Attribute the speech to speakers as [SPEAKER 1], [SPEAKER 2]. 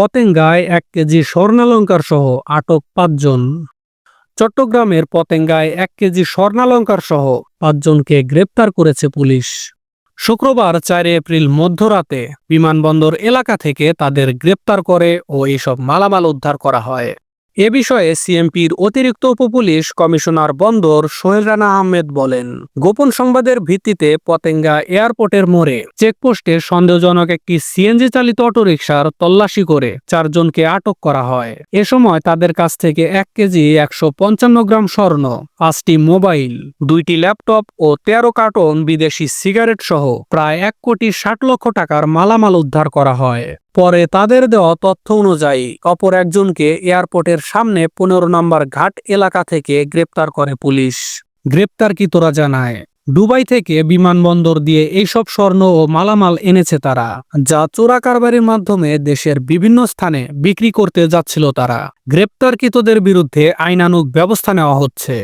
[SPEAKER 1] পতেঙ্গায় এক কেজি স্বর্ণালঙ্কার সহ আটক পাঁচজন। চট্টগ্রামের পতেঙ্গায় এক কেজি স্বর্ণালঙ্কার সহ পাঁচজনকে গ্রেপ্তার করেছে পুলিশ। শুক্রবার চার এপ্রিল মধ্যরাতে বিমানবন্দর এলাকা থেকে তাদের গ্রেপ্তার করে ও এসব মালামাল উদ্ধার করা হয়। এ বিষয়ে সিএমপির অতিরিক্ত উপপুলিশ কমিশনার বন্দর সোহেল রানা আহমেদ বলেন, গোপন সংবাদের ভিত্তিতে পতেঙ্গা এয়ারপোর্টের মোড়ে চেকপোস্টে সন্দেহজনক একটি সিএনজি চালিত অটোরিকশার তল্লাশি করে চারজনকে আটক করা হয়। এ সময় তাদের কাছ থেকে এক কেজি একশো পঞ্চান্ন গ্রাম স্বর্ণ, পাঁচটি মোবাইল, দুইটি ল্যাপটপ ও তেরো কার্টন বিদেশি সিগারেট সহ প্রায় এক কোটি ষাট লক্ষ টাকার মালামাল উদ্ধার করা হয়। পরে তাদের দেওয়া তথ্য অনুযায়ী, অপর একজনকে এয়ারপোর্টের সামনে পনেরো নম্বর ঘাট এলাকা থেকে গ্রেপ্তার করে পুলিশ। গ্রেপ্তারকৃতরা জানায়, দুবাই থেকে বিমানবন্দর দিয়ে এইসব স্বর্ণ ও মালামাল এনেছে তারা, যা চোরা কারবারির মাধ্যমে দেশের বিভিন্ন স্থানে বিক্রি করতে যাচ্ছিল তারা। গ্রেপ্তারকৃতদের বিরুদ্ধে আইনানুগ ব্যবস্থা নেওয়া হচ্ছে।